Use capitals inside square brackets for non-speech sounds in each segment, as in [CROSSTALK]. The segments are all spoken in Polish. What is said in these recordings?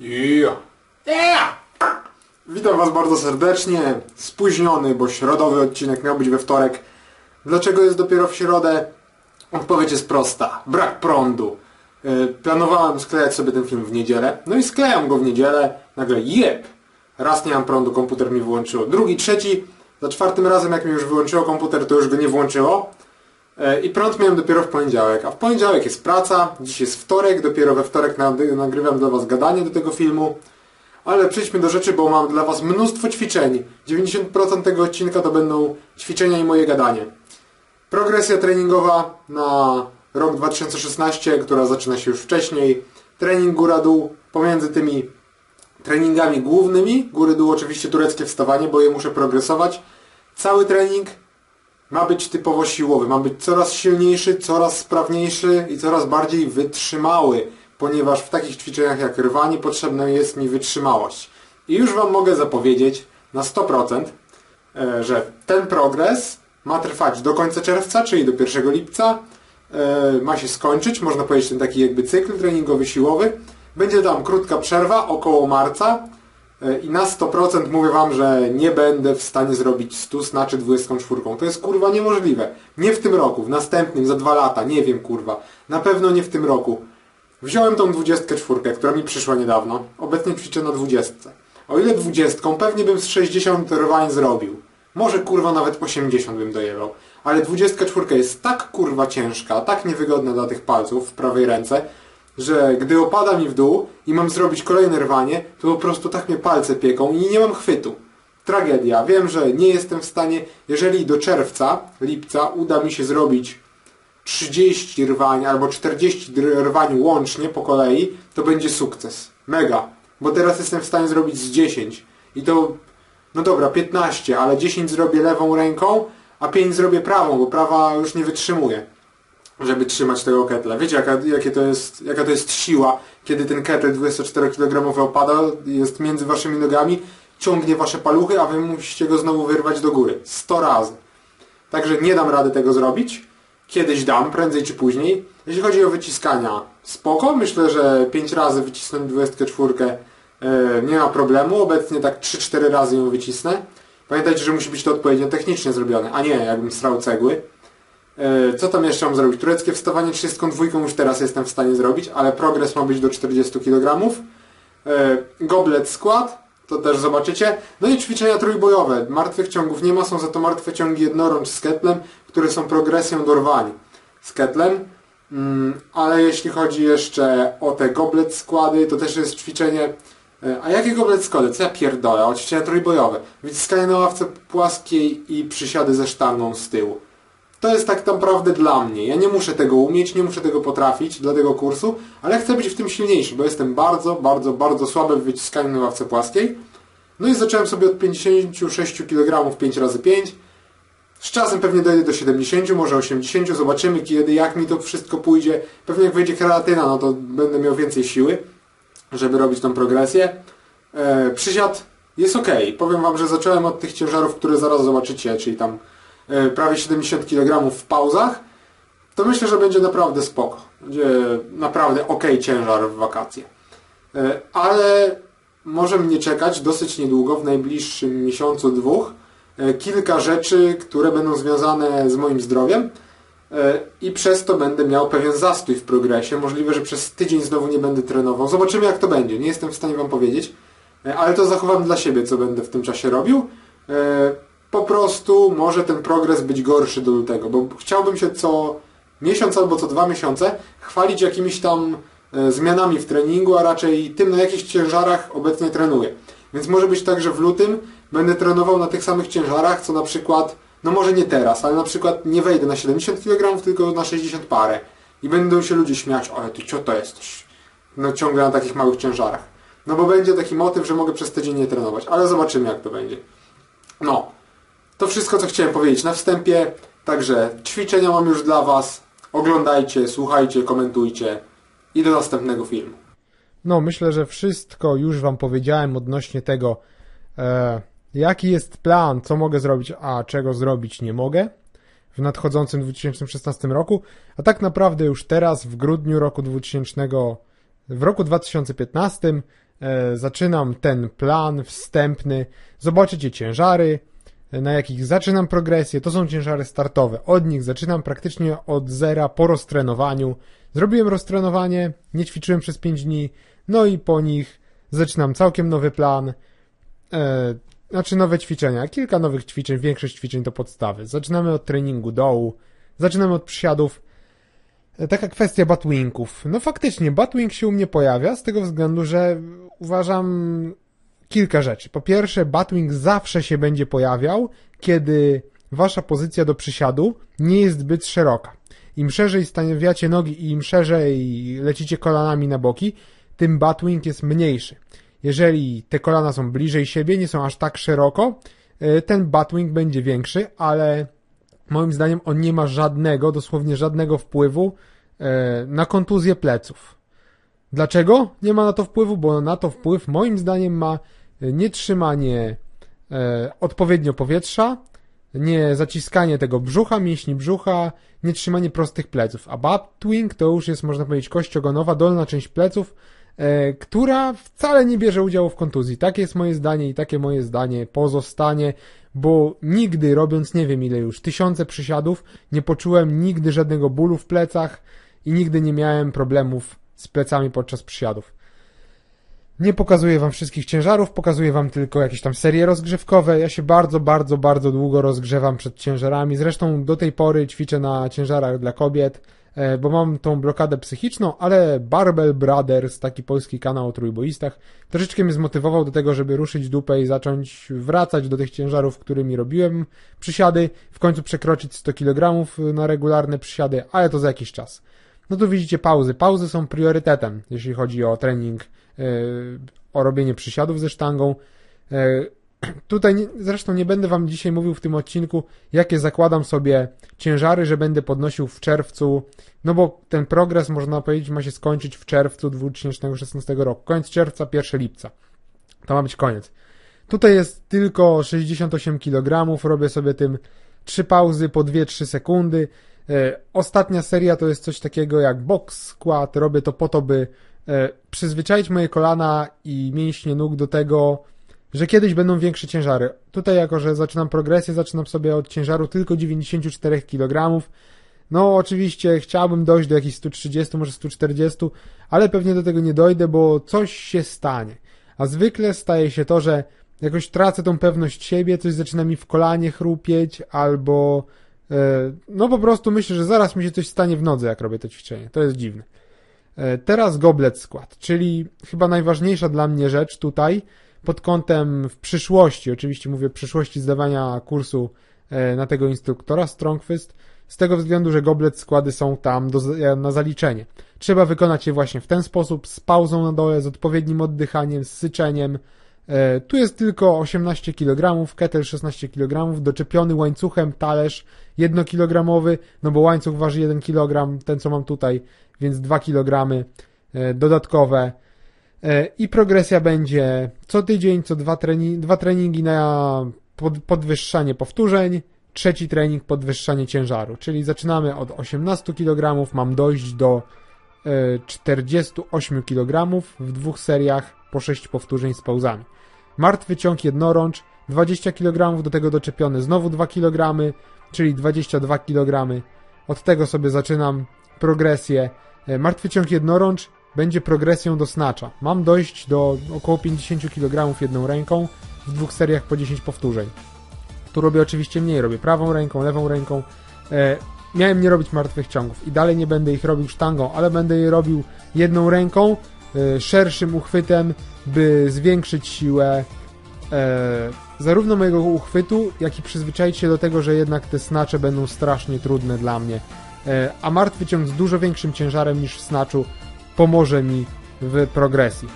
Yeah. Yeah. Witam Was bardzo serdecznie. Spóźniony, bo środowy odcinek miał być we wtorek. Dlaczego jest dopiero w środę? Odpowiedź jest prosta. Brak prądu. Yy, Planowałem sklejać sobie ten film w niedzielę. No i sklejam go w niedzielę. Nagle jeb! Raz nie mam prądu, komputer mi wyłączyło. Drugi, trzeci. Za czwartym razem jak mi już wyłączyło komputer, to już go nie włączyło. E, I prąd miałem dopiero w poniedziałek, a w poniedziałek jest praca, dziś jest wtorek, dopiero we wtorek nagrywam dla Was gadanie do tego filmu. Ale przejdźmy do rzeczy, bo mam dla Was mnóstwo ćwiczeń. 90% tego odcinka to będą ćwiczenia i moje gadanie. Progresja treningowa na rok 2016, która zaczyna się już wcześniej. Trening góra-dół pomiędzy tymi treningami głównymi. Góry-dół oczywiście tureckie wstawanie, bo je muszę progresować. Cały trening ma być typowo siłowy, ma być coraz silniejszy, coraz sprawniejszy i coraz bardziej wytrzymały, ponieważ w takich ćwiczeniach jak rwanie potrzebna jest mi wytrzymałość. I już Wam mogę zapowiedzieć na 100%, e, że ten progres ma trwać do końca czerwca, czyli do 1 lipca. E, Ma się skończyć, można powiedzieć, ten taki jakby cykl treningowy siłowy. Będzie tam krótka przerwa, około marca, I na 100% mówię wam, że nie będę w stanie zrobić 100 znaczy 24. To jest kurwa niemożliwe. Nie w tym roku, w następnym, za dwa lata, nie wiem kurwa. Na pewno nie w tym roku. Wziąłem tą 24, która mi przyszła niedawno. Obecnie ćwiczę na 20. O ile 20, pewnie bym z 60 rwań zrobił. Może kurwa nawet 80 bym dojebał. Ale 24 jest tak kurwa ciężka, tak niewygodna dla tych palców w prawej ręce, że gdy opada mi w dół i mam zrobić kolejne rwanie, to po prostu tak mnie palce pieką i nie mam chwytu. Tragedia. Wiem, że nie jestem w stanie, jeżeli do czerwca, lipca uda mi się zrobić 30 rwań albo 40 dr- rwań łącznie po kolei, to będzie sukces. Mega. Bo teraz jestem w stanie zrobić z 10. I to, no dobra, 15, ale 10 zrobię lewą ręką, a 5 zrobię prawą, bo prawa już nie wytrzymuje żeby trzymać tego ketla. Wiecie jaka, jakie to jest, jaka to jest siła, kiedy ten ketel 24 kg opada, jest między waszymi nogami, ciągnie wasze paluchy, a wy musicie go znowu wyrwać do góry. 100 razy. Także nie dam rady tego zrobić. Kiedyś dam, prędzej czy później. Jeśli chodzi o wyciskania, spoko. Myślę, że 5 razy wycisnąć 24 e, nie ma problemu. Obecnie tak 3-4 razy ją wycisnę. Pamiętajcie, że musi być to odpowiednio technicznie zrobione, a nie jakbym strał cegły. E, Co tam jeszcze mam zrobić? Tureckie wstawanie 32 już teraz jestem w stanie zrobić, ale progres ma być do 40 kg. E, Goblet skład, to też zobaczycie. No i ćwiczenia trójbojowe. Martwych ciągów nie ma, są za to martwe ciągi jednorącz z ketlem, które są progresją do rwań z ketlem. Mm, Ale jeśli chodzi jeszcze o te goblet składy, to też jest ćwiczenie... E, A jakie goblet składy? Co ja pierdolę? O ćwiczenia trójbojowe. Wyciskanie na ławce płaskiej i przysiady ze sztangą z tyłu. To jest tak naprawdę dla mnie. Ja nie muszę tego umieć, nie muszę tego potrafić dla tego kursu, ale chcę być w tym silniejszy, bo jestem bardzo, bardzo, bardzo słaby w wyciskaniu na ławce płaskiej. No i zacząłem sobie od 56 kg 5 razy 5 Z czasem pewnie dojdę do 70, może 80, zobaczymy kiedy, jak mi to wszystko pójdzie. Pewnie jak wejdzie kreatyna, no to będę miał więcej siły, żeby robić tą progresję. E, przysiad jest ok. Powiem Wam, że zacząłem od tych ciężarów, które zaraz zobaczycie, czyli tam prawie 70 kg w pauzach, to myślę, że będzie naprawdę spoko. Będzie naprawdę ok ciężar w wakacje. E, Ale może mnie czekać dosyć niedługo, w najbliższym miesiącu, dwóch, e, kilka rzeczy, które będą związane z moim zdrowiem e, i przez to będę miał pewien zastój w progresie. Możliwe, że przez tydzień znowu nie będę trenował. Zobaczymy jak to będzie. Nie jestem w stanie Wam powiedzieć, e, ale to zachowam dla siebie, co będę w tym czasie robił. Po prostu może ten progres być gorszy do lutego, bo chciałbym się co miesiąc albo co dwa miesiące chwalić jakimiś tam e, zmianami w treningu, a raczej tym na jakich ciężarach obecnie trenuję. Więc może być tak, że w lutym będę trenował na tych samych ciężarach, co na przykład, no może nie teraz, ale na przykład nie wejdę na 70 kg, tylko na 60 parę. I będą się ludzie śmiać, ale ty co to jesteś? No ciągle na takich małych ciężarach. No bo będzie taki motyw, że mogę przez tydzień nie trenować, ale zobaczymy jak to będzie. No, to wszystko co chciałem powiedzieć na wstępie. Także ćwiczenia mam już dla Was. Oglądajcie, słuchajcie, komentujcie i do następnego filmu. No, myślę, że wszystko już Wam powiedziałem odnośnie tego, e, jaki jest plan, co mogę zrobić, a czego zrobić nie mogę w nadchodzącym 2016 roku, a tak naprawdę już teraz, w grudniu roku 2000, w roku 2015, e, zaczynam ten plan wstępny, zobaczycie ciężary, na jakich zaczynam progresję, to są ciężary startowe. Od nich zaczynam praktycznie od zera po roztrenowaniu. Zrobiłem roztrenowanie, nie ćwiczyłem przez 5 dni, no i po nich zaczynam całkiem nowy plan, e, znaczy nowe ćwiczenia, kilka nowych ćwiczeń, większość ćwiczeń to podstawy. Zaczynamy od treningu dołu, zaczynamy od przysiadów. E, Taka kwestia batwingów. No faktycznie, batwing się u mnie pojawia z tego względu, że uważam kilka rzeczy. Po pierwsze, batwing zawsze się będzie pojawiał, kiedy wasza pozycja do przysiadu nie jest zbyt szeroka. Im szerzej stawiacie nogi i im szerzej lecicie kolanami na boki, tym batwing jest mniejszy. Jeżeli te kolana są bliżej siebie, nie są aż tak szeroko, e, ten batwing będzie większy, ale moim zdaniem on nie ma żadnego, dosłownie żadnego wpływu e, na kontuzję pleców. Dlaczego nie ma na to wpływu? Bo na to wpływ moim zdaniem ma e, nietrzymanie e, odpowiednio powietrza, nie zaciskanie tego brzucha, mięśni brzucha, nie trzymanie prostych pleców. A batwing to już jest, można powiedzieć, kość ogonowa, dolna część pleców, e, która wcale nie bierze udziału w kontuzji. Takie jest moje zdanie i takie moje zdanie pozostanie, bo nigdy robiąc nie wiem ile już, tysiące przysiadów, nie poczułem nigdy żadnego bólu w plecach i nigdy nie miałem problemów z plecami podczas przysiadów. Nie pokazuję wam wszystkich ciężarów, pokazuję wam tylko jakieś tam serie rozgrzewkowe. Ja się bardzo, bardzo, bardzo długo rozgrzewam przed ciężarami. Zresztą do tej pory ćwiczę na ciężarach dla kobiet, e, bo mam tą blokadę psychiczną, ale Barbell Brothers, taki polski kanał o trójboistach, troszeczkę mnie zmotywował do tego, żeby ruszyć dupę i zacząć wracać do tych ciężarów, którymi robiłem przysiady, w końcu przekroczyć 100 kg na regularne przysiady, ale to za jakiś czas. No tu widzicie pauzy. Pauzy są priorytetem, jeśli chodzi o trening, yy, o robienie przysiadów ze sztangą. Yy, [CLEARS THROAT] Tutaj zresztą nie będę wam dzisiaj mówił w tym odcinku, jakie zakładam sobie ciężary, że będę podnosił w czerwcu, no bo ten progres, można powiedzieć, ma się skończyć w czerwcu 2016 roku. Koniec czerwca, 1 lipca. To ma być koniec. Tutaj jest tylko 68 kg, robię sobie tym trzy pauzy po 2-3 sekundy. E, Ostatnia seria to jest coś takiego jak box squat. Robię to po to, by e, przyzwyczaić moje kolana i mięśnie nóg do tego, że kiedyś będą większe ciężary. Tutaj, jako że zaczynam progresję, zaczynam sobie od ciężaru tylko 94 kg. No, oczywiście chciałbym dojść do jakichś 130, może 140, ale pewnie do tego nie dojdę, bo coś się stanie. A zwykle staje się to, że jakoś tracę tą pewność siebie, coś zaczyna mi w kolanie chrupieć, albo no po prostu myślę, że zaraz mi się coś stanie w nodze, jak robię to ćwiczenie. To jest dziwne. E, Teraz goblet skład, czyli chyba najważniejsza dla mnie rzecz tutaj, pod kątem w przyszłości, oczywiście mówię przyszłości zdawania kursu e, na tego instruktora Strongfist, z tego względu, że goblet składy są tam do, na zaliczenie. Trzeba wykonać je właśnie w ten sposób, z pauzą na dole, z odpowiednim oddychaniem, z syczeniem. E, tu jest tylko 18 kg, ketel 16 kg, doczepiony łańcuchem talerz 1 kg, no bo łańcuch waży 1 kg, ten co mam tutaj, więc 2 kg e, dodatkowe. E, I progresja będzie co tydzień, co dwa, trening, dwa treningi na pod, podwyższanie powtórzeń, trzeci trening podwyższanie ciężaru. Czyli zaczynamy od 18 kg, mam dojść do e, 48 kg w dwóch seriach po 6 powtórzeń z pauzami. Martwy ciąg jednorącz, 20 kg, do tego doczepiony znowu 2 kg, czyli 22 kg. Od tego sobie zaczynam progresję. E, Martwy ciąg jednorącz będzie progresją do snatcha. Mam dojść do około 50 kg jedną ręką w dwóch seriach po 10 powtórzeń. Tu robię oczywiście mniej, robię prawą ręką, lewą ręką. E, miałem nie robić martwych ciągów i dalej nie będę ich robił sztangą, ale będę je robił jedną ręką, szerszym uchwytem, by zwiększyć siłę e, zarówno mojego uchwytu, jak i przyzwyczaić się do tego, że jednak te snacze będą strasznie trudne dla mnie. E, a martwy ciąg z dużo większym ciężarem niż w snaczu pomoże mi w progresji.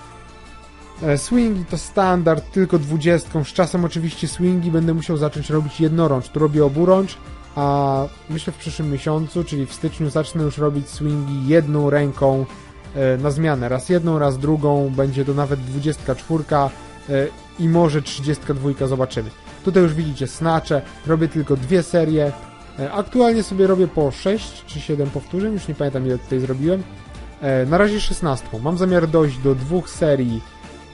E, Swingi to standard, tylko dwudziestką. Z czasem oczywiście swingi będę musiał zacząć robić jednorącz. Tu robię oburącz, a myślę w przyszłym miesiącu, czyli w styczniu zacznę już robić swingi jedną ręką e, na zmianę. Raz jedną, raz drugą. Będzie to nawet 24 e, i może 32 zobaczymy. Tutaj już widzicie snacze. Robię tylko dwie serie. E, Aktualnie sobie robię po 6 czy 7 powtórzeń, już nie pamiętam ile tutaj zrobiłem. E, Na razie 16. Mam zamiar dojść do dwóch serii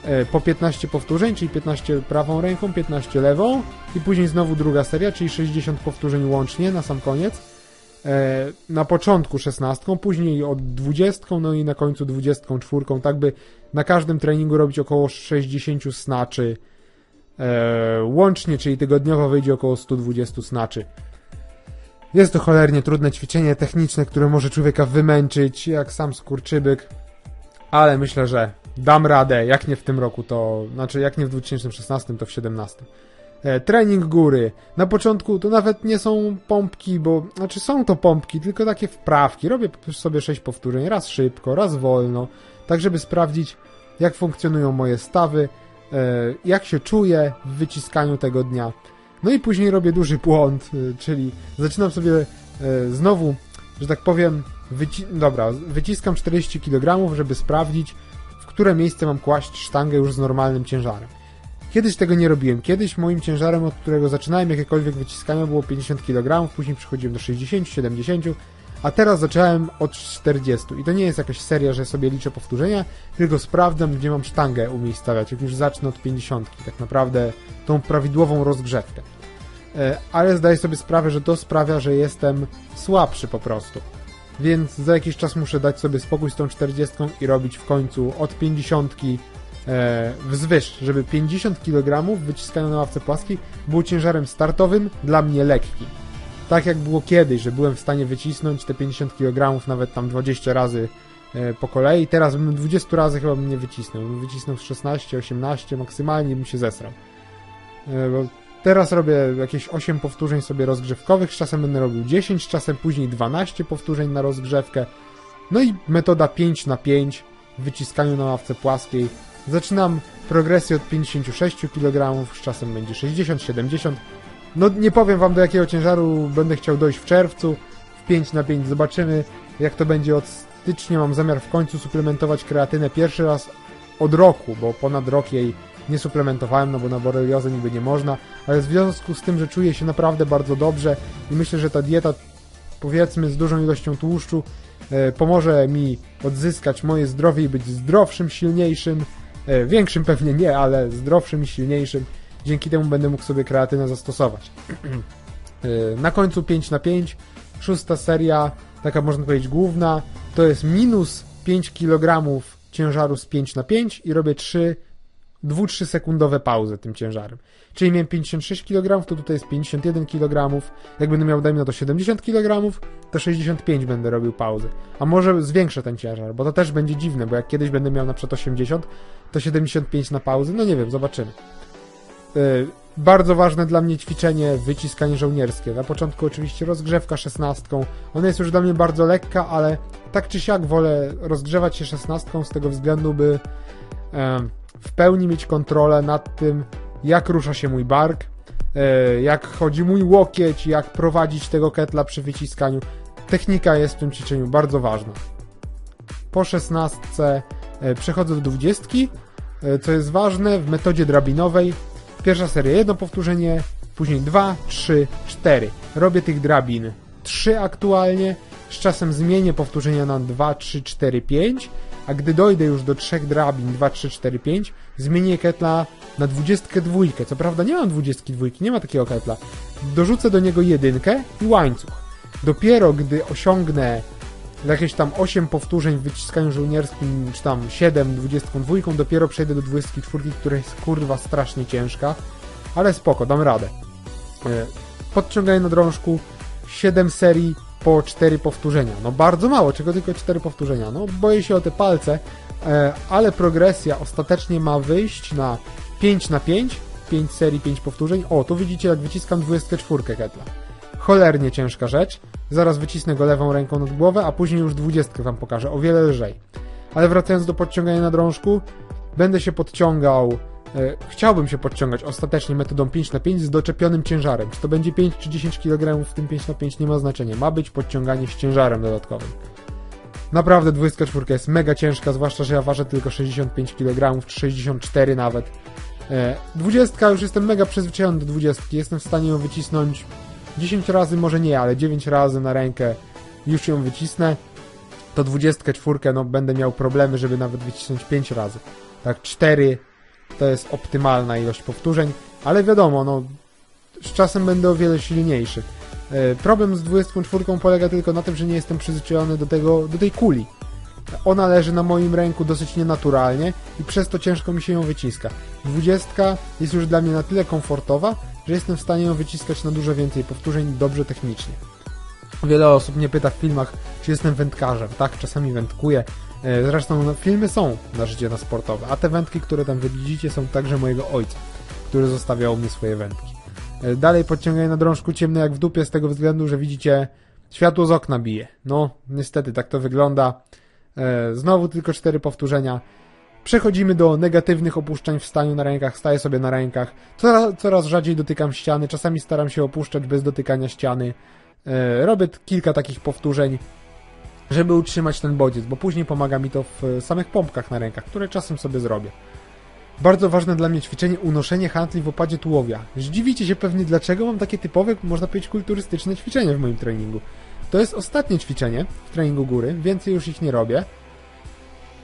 e, po 15 powtórzeń, czyli 15 prawą ręką, 15 lewą i później znowu druga seria, czyli 60 powtórzeń łącznie na sam koniec. E, na początku 16, później od 20, no i na końcu 24, tak by na każdym treningu robić około 60 snaczy e, łącznie, czyli tygodniowo wyjdzie około 120 snaczy. Jest to cholernie trudne ćwiczenie techniczne, które może człowieka wymęczyć, jak sam skurczybyk, ale myślę, że dam radę, jak nie w tym roku, to znaczy jak nie w 2016, to w 2017. E, trening góry. Na początku to nawet nie są pompki, bo znaczy są to pompki, tylko takie wprawki. Robię sobie 6 powtórzeń, raz szybko, raz wolno, tak żeby sprawdzić, jak funkcjonują moje stawy, e, jak się czuję w wyciskaniu tego dnia. No i później robię duży błąd, e, czyli zaczynam sobie znowu, że tak powiem, wyci dobra, wyciskam 40 kg, żeby sprawdzić, w które miejsce mam kłaść sztangę już z normalnym ciężarem. Kiedyś tego nie robiłem. Kiedyś moim ciężarem, od którego zaczynałem jakiekolwiek wyciskania, było 50 kg, później przechodziłem do 60, 70, a teraz zacząłem od 40. I to nie jest jakaś seria, że sobie liczę powtórzenia, tylko sprawdzam, gdzie mam sztangę umiejscawiać. Jak już zacznę od 50, tak naprawdę tą prawidłową rozgrzewkę. E, Ale zdaję sobie sprawę, że to sprawia, że jestem słabszy po prostu. Więc za jakiś czas muszę dać sobie spokój z tą 40 i robić w końcu od 50 e, wzwyż, żeby 50 kg wyciskane na ławce płaskiej było ciężarem startowym dla mnie lekki. Tak jak było kiedyś, że byłem w stanie wycisnąć te 50 kg nawet tam 20 razy e, po kolei. Teraz bym 20 razy chyba bym nie wycisnął. Bym wycisnął z 16, 18, maksymalnie bym się zesrał. E, bo teraz robię jakieś 8 powtórzeń sobie rozgrzewkowych, czasem będę robił 10, z czasem później 12 powtórzeń na rozgrzewkę. No i metoda 5 na 5 w wyciskaniu na ławce płaskiej. Zaczynam progresję od 56 kg, z czasem będzie 60, 70. No nie powiem wam do jakiego ciężaru będę chciał dojść w czerwcu. W 5 na 5 zobaczymy jak to będzie od stycznia. Mam zamiar w końcu suplementować kreatynę pierwszy raz od roku, bo ponad rok jej nie suplementowałem, no bo na boreliozę niby nie można, ale w związku z tym, że czuję się naprawdę bardzo dobrze i myślę, że ta dieta powiedzmy z dużą ilością tłuszczu e, pomoże mi odzyskać moje zdrowie i być zdrowszym, silniejszym, większym pewnie nie, ale zdrowszym i silniejszym. Dzięki temu będę mógł sobie kreatynę zastosować. [CLEARS THROAT] E, na końcu 5 na 5 szósta seria, taka można powiedzieć główna, to jest minus 5 kg ciężaru z 5 na 5 i robię 3 2-3 sekundowe pauzy tym ciężarem. Czyli miałem 56 kg, to tutaj jest 51 kg. Jak będę miał, dajmy na to 70 kg, to 65 będę robił pauzy. A może zwiększę ten ciężar, bo to też będzie dziwne, bo jak kiedyś będę miał na przykład 80, to 75 na pauzy, no nie wiem, zobaczymy. Yy, bardzo ważne dla mnie ćwiczenie wyciskanie żołnierskie. Na początku oczywiście rozgrzewka 16. Ona jest już dla mnie bardzo lekka, ale tak czy siak wolę rozgrzewać się 16 z tego względu, by em, w pełni mieć kontrolę nad tym, jak rusza się mój bark, e, jak chodzi mój łokieć, jak prowadzić tego ketla przy wyciskaniu. Technika jest w tym ćwiczeniu bardzo ważna. Po 16 e, przechodzę do 20, e, co jest ważne w metodzie drabinowej. Pierwsza seria jedno powtórzenie, później 2, 3, 4. Robię tych drabin 3 aktualnie, z czasem zmienię powtórzenia na 2, 3, 4, 5, a gdy dojdę już do trzech drabin 2, 3, 4, 5, zmienię ketla na 22. Co prawda nie mam 22, nie ma takiego ketla. Dorzucę do niego jedynkę i łańcuch. Dopiero gdy osiągnę jakieś tam 8 powtórzeń w wyciskaniu żołnierskim, czy tam 7, 22, dopiero przejdę do 24, która jest kurwa strasznie ciężka, ale spoko, dam radę. E, Podciąganie na drążku, 7 serii po 4 powtórzenia. No bardzo mało, czego tylko 4 powtórzenia. No boję się o te palce, e, ale progresja ostatecznie ma wyjść na 5 na 5, 5 serii, 5 powtórzeń. O, tu widzicie jak wyciskam 24 ketla. Cholernie ciężka rzecz. Zaraz wycisnę go lewą ręką nad głowę, a później już 20 wam pokażę, o wiele lżej. Ale wracając do podciągania na drążku, będę się podciągał Chciałbym się podciągać ostatecznie metodą 5 na 5 z doczepionym ciężarem. Czy to będzie 5 czy 10 kg w tym 5 na 5 nie ma znaczenia. Ma być podciąganie z ciężarem dodatkowym. Naprawdę 24 jest mega ciężka, zwłaszcza, że ja ważę tylko 65 kg, czy 64 nawet. E, 20 już jestem mega przyzwyczajony do 20. Jestem w stanie ją wycisnąć 10 razy, może nie, ale 9 razy na rękę już ją wycisnę. To 24 no będę miał problemy, żeby nawet wycisnąć 5 razy. Tak 4 to jest optymalna ilość powtórzeń, ale wiadomo, no z czasem będę o wiele silniejszy. E, Problem z 24 polega tylko na tym, że nie jestem przyzwyczajony do tego, do tej kuli. Ona leży na moim ręku dosyć nienaturalnie i przez to ciężko mi się ją wyciska. 20 jest już dla mnie na tyle komfortowa, że jestem w stanie ją wyciskać na dużo więcej powtórzeń dobrze technicznie. Wiele osób mnie pyta w filmach, czy jestem wędkarzem. Tak, czasami wędkuję. E, Zresztą no, filmy są na życie na sportowe, a te wędki, które tam widzicie, są także mojego ojca, który zostawiał mi swoje wędki. E, Dalej podciąganie na drążku ciemne jak w dupie z tego względu, że widzicie światło z okna bije. No, niestety tak to wygląda. E, Znowu tylko cztery powtórzenia. Przechodzimy do negatywnych opuszczań w staniu na rękach. Staję sobie na rękach. Coraz, coraz rzadziej dotykam ściany. Czasami staram się opuszczać bez dotykania ściany. E, Robię kilka takich powtórzeń, żeby utrzymać ten bodziec, bo później pomaga mi to w e, samych pompkach na rękach, które czasem sobie zrobię. Bardzo ważne dla mnie ćwiczenie unoszenie handli w opadzie tułowia. Zdziwicie się pewnie dlaczego mam takie typowe, można powiedzieć kulturystyczne ćwiczenie w moim treningu. To jest ostatnie ćwiczenie w treningu góry, więcej już ich nie robię.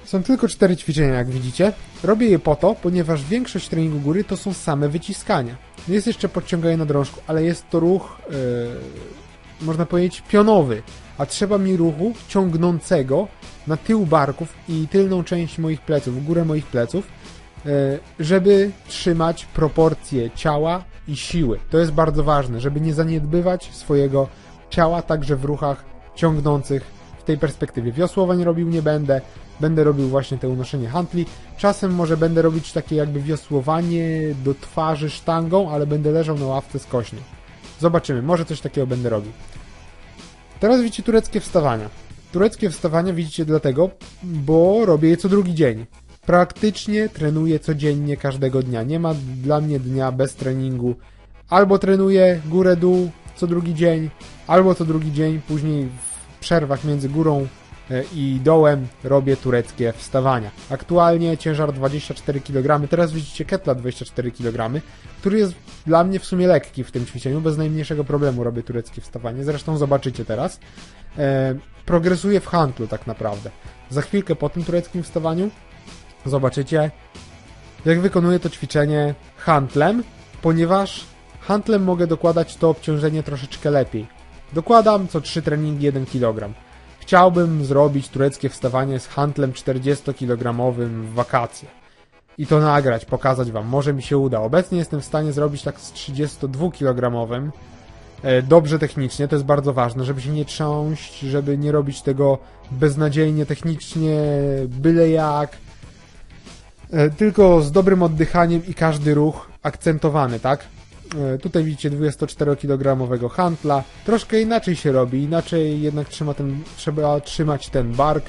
Są tylko cztery ćwiczenia, jak widzicie. Robię je po to, ponieważ większość treningu góry to są same wyciskania. Jest jeszcze podciąganie na drążku, ale jest to ruch, yy, można powiedzieć, pionowy. A trzeba mi ruchu ciągnącego na tył barków i tylną część moich pleców, górę moich pleców, yy, żeby trzymać proporcje ciała i siły. To jest bardzo ważne, żeby nie zaniedbywać swojego ciała także w ruchach ciągnących w tej perspektywie. Wiosłowań robił nie będę, będę robił właśnie te unoszenie hantli. Czasem może będę robić takie jakby wiosłowanie do twarzy sztangą, ale będę leżał na ławce skośnej. Zobaczymy, może coś takiego będę robił. Teraz widzicie tureckie wstawania. Tureckie wstawania widzicie dlatego, bo robię je co drugi dzień. Praktycznie trenuję codziennie każdego dnia. Nie ma dla mnie dnia bez treningu. Albo trenuję górę-dół co drugi dzień, albo co drugi dzień, później w przerwach między górą i dołem robię tureckie wstawania. Aktualnie ciężar 24 kg, teraz widzicie ketla 24 kg, który jest dla mnie w sumie lekki w tym ćwiczeniu, bez najmniejszego problemu robię tureckie wstawanie, zresztą zobaczycie teraz. E, progresuję w handlu tak naprawdę. Za chwilkę po tym tureckim wstawaniu zobaczycie, jak wykonuję to ćwiczenie handlem, ponieważ handlem mogę dokładać to obciążenie troszeczkę lepiej. Dokładam co 3 treningi 1 kg. Chciałbym zrobić tureckie wstawanie z handlem 40-kg w wakacje. I to nagrać, pokazać wam. Może mi się uda. Obecnie jestem w stanie zrobić tak z 32-kg. E, Dobrze technicznie, to jest bardzo ważne, żeby się nie trząść, żeby nie robić tego beznadziejnie technicznie, byle jak. E, Tylko z dobrym oddychaniem i każdy ruch akcentowany, tak? E, Tutaj widzicie 24-kg hantla. Troszkę inaczej się robi, inaczej jednak trzyma ten, trzeba trzymać ten bark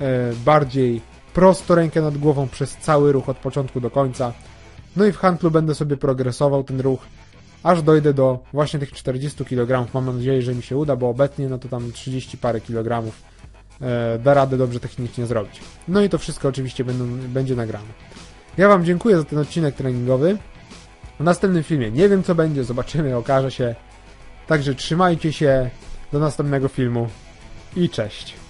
e, bardziej prosto rękę nad głową przez cały ruch od początku do końca. No i w hantlu będę sobie progresował ten ruch, aż dojdę do właśnie tych 40 kg. Mam nadzieję, że mi się uda, bo obecnie no to tam 30 parę kilogramów e, da radę dobrze technicznie zrobić. No i to wszystko oczywiście będą, będzie nagrane. Ja Wam dziękuję za ten odcinek treningowy. W następnym filmie. Nie wiem co będzie, zobaczymy, okaże się. Także trzymajcie się. Do następnego filmu. I cześć.